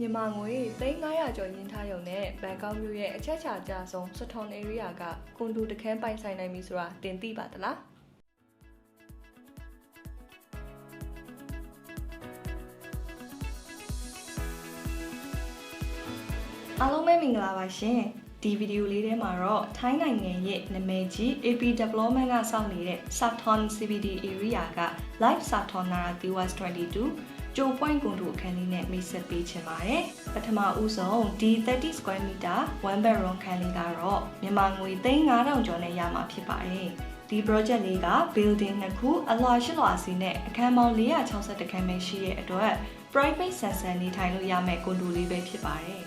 မြန်မာငွေ3900ကျော်ရင်းထားရုံနဲ့ဘန်ကောက်မြို့ရဲ့အချက်ချာကျဆုံးစထွန် area ကကွန်ဒူတခန်းပိုင်ဆိုင်နိုင်ပြီဆိုတာတင်သိပါသလားအားလုံးပဲမင်္ဂလာပါရှင်ဒီဗီဒီယိုလေးထဲမှာတော့ထိုင်းနိုင်ငံရဲ့နာမည်ကြီး AP Development ကစောင့်နေတဲ့ Saturn CBD area က Live Saturn Nara Tiwas 22 ကျို point ကွန်တူအခန်းလေးနဲ့မိတ်ဆက်ပေးချင်ပါတယ်ပထမဦးဆုံးဒီ30 square meter one bedroom ခန်းလေးကတော့မြန်မာငွေ3500ကျော်နဲ့ရမှာဖြစ်ပါတယ်ဒီ project လေးက building နှစ်ခုအလွှာရှိလွှာစီနဲ့အခန်းပေါင်း460ခန်းပဲရှိတဲ့အတွက် private ဆန်ဆန်နေထိုင်လို့ရမယ့်ကွန်တူလေးပဲဖြစ်ပါတယ်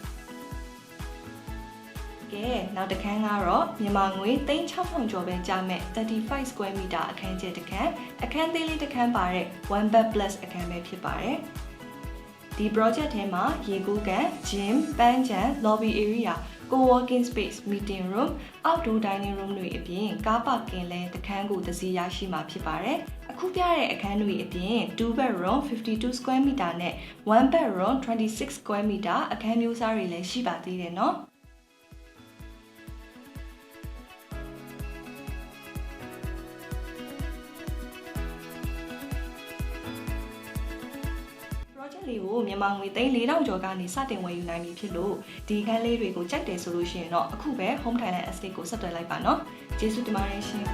ကဲနောက်တစ်ခန်းကတော့မြန်မာငွေ3600ကျော်ပဲကြာမဲ့35 square meter အခန်းကျယ်တစ်ခန်းအခန်းသေးလေးတစ်ခန်းပါတဲ့ one bed plus အခန်းပဲဖြစ်ပါတယ်ဒီ project ထဲမှာရေကူးကန် gym ပန်းချံ lobby area co-working space meeting room outdoor dining room တွေအပြင်ကားပါကင်လဲတခန်းကိုတစ်စီးရရှိမှာဖြစ်ပါတယ်အခုပြတဲ့အခန်းတွေအပြင်2 bedroom 52 square meter နဲ့1 bedroom 26 square meter အခန်းမျိုးစားတွေလည်းရှိပါသေးတယ်နော် လေးကိုမြန်မာငွေ3,400ကျော်ကနေစတင်ဝယ်ယူနိုင်ပြီဖြစ်လို့ဒီခန်းလေးတွေကိုကြိုက်တယ်ဆိုလို့ရှိရင်တော့အခုပဲ Home Thailand Estate ကိုဆက်သွယ်လိုက်ပါနော်ကျေးဇူးတင်ပါတယ်ရှင်